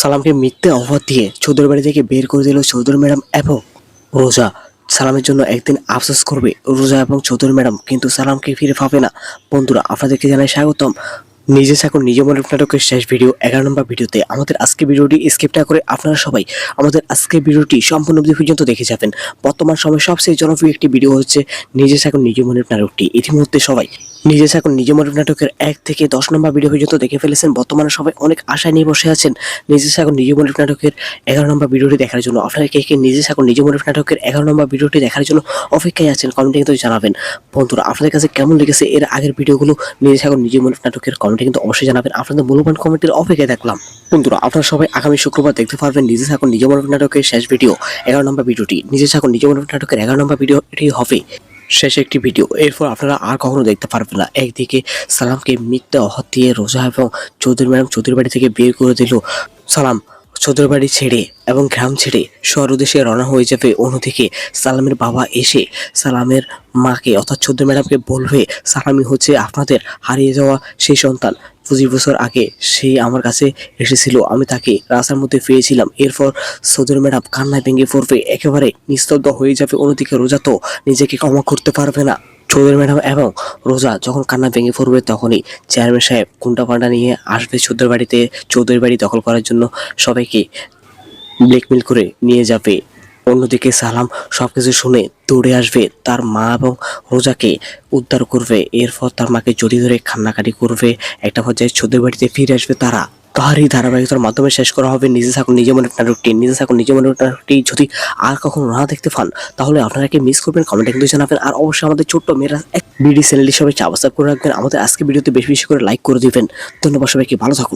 সালামকে মিথ্যে অফার দিয়ে চৌধুরী বাড়ি থেকে বের করে দিল চৌধুরী ম্যাডাম এবং রোজা। সালামের জন্য একদিন আফসোস করবে রোজা এবং চৌধুরী ম্যাডাম, কিন্তু সালামকে ফিরে পাবে না। বন্ধুরা, আপনাদেরকে জানাই স্বাগতম। নিজে থাকুন, নিজ মনের নাটকের শেষ ভিডিও, এগারো নম্বর ভিডিওতে। আমাদের আজকে ভিডিওটি স্কিপ না করে আপনারা সবাই আমাদের আজকের ভিডিওটি সম্পূর্ণ অবধি পর্যন্ত দেখে যাবেন। বর্তমান সময়ে সবচেয়ে জনপ্রিয় একটি ভিডিও হচ্ছে নিজে থাকুন, নিজ মনের নাটকটি। ইতিমধ্যে সবাই নিজে থাকুন, নিজ মনের নাটকের এক থেকে দশ নম্বর ভিডিও পর্যন্ত দেখে ফেলেছেন। বর্তমানে সবাই অনেক আশায় নিয়ে বসে আছেন নিজে থাকুন, নিজ মনের নাটকের এগারো নম্বর ভিডিওটি দেখার জন্য। আপনারা কে কে নিজে থাকুন, নিজ মনের নাটকের এগারো নম্বর ভিডিওটি দেখার জন্য অপেক্ষায় আছেন, কমেন্টে কিন্তু জানাবেন। বন্ধুরা, আপনাদের কাছে কেমন লেগেছে এর আগের ভিডিওগুলো? নিজে থাকুন, নিজ মনের নাটকের কমেন্টে কিন্তু অবশ্যই জানাবেন। আপনাদের মূল্যবান কমেন্টের অপেক্ষায় দেখলাম বন্ধুরা, আপনারা সবাই আগামী শুক্রবার দেখতে পারবেন নিজে থাকুন নিজ মনোভাব নাটকের শেষ ভিডিও, এগারো নম্বর ভিডিওটি। নিজে থাকুন নিজ মনোভাব নাটকের এগারো নম্বর ভিডিওটি হবে শেষ একটি ভিডিও। এরপর আপনারা আর কখনো দেখতে পারবেন না। একদিকে সালামকে মিথ্যা অহত দিয়ে রোজা এবং চৌধুরী ম্যাডাম চৌধুরী বাড়ি থেকে বের করে দিল সালাম। চৌধুরী বাড়ি ছেড়ে এবং গ্রাম ছেড়ে শহর উদ্দেশ্যে রওনা হয়ে যাবে অন্যদিকে সালামের বাবা এসে সালামের মাকে অর্থাৎ চৌধুরী ম্যাডামকে বলবে, সালামি হচ্ছে আপনাদের হারিয়ে যাওয়া সেই সন্তান। পঁচিশ বছর আগে সে আমার কাছে এসেছিল, আমি তাকে রাস্তার মধ্যে পেয়েছিলাম এরপর চৌধুরী ম্যাডাম কান্নায় ভেঙে পড়বে, একেবারে নিস্তব্ধ হয়ে যাবে অন্যদিকে রোজা তো নিজেকে ক্ষমা করতে পারবে না। চৌধুরী ম্যাডাম এবং রোজা যখন কান্না ভেঙে পড়বে তখনই চেয়ারম্যান সাহেব কুন্টা পান্ডা নিয়ে আসবে চৌধুরী বাড়িতে। চৌধুরী বাড়ি দখল করার জন্য সবাইকে ব্ল্যাকমেল করে নিয়ে যাবে। অন্যদিকে সালাম সবকিছু শুনে দৌড়ে আসবে তার মা এবং রোজাকে উদ্ধার করবে। এরপর তার মাকে জড়িয়ে ধরে কান্নাকাটি করবে। একটা পর্যায়ে চৌধুরী বাড়িতে ফিরে আসবে তারা। তার এই ধারাবাহিকতার মাধ্যমে শেষ করা হবে। নিজে থাকুন, নিজে মনে একটা নাটকটি। নিজে থাকুন, নিজে মনে রুটি যদি আর কখনো না দেখতে পান, তাহলে আপনারা কি মিস করবেন? কমেন্টে কিন্তু জানাবেন। আর অবশ্যই আমাদের ছোট্ট মেয়েরা এক বিডি চ্যানেলটি সবাই সাবস্ক্রাইব করে রাখবেন। আমাদের আজকে ভিডিওতে বেশি বেশি করে লাইক করে দিবেন। ধন্যবাদ সবাইকে। ভালো থাকুন।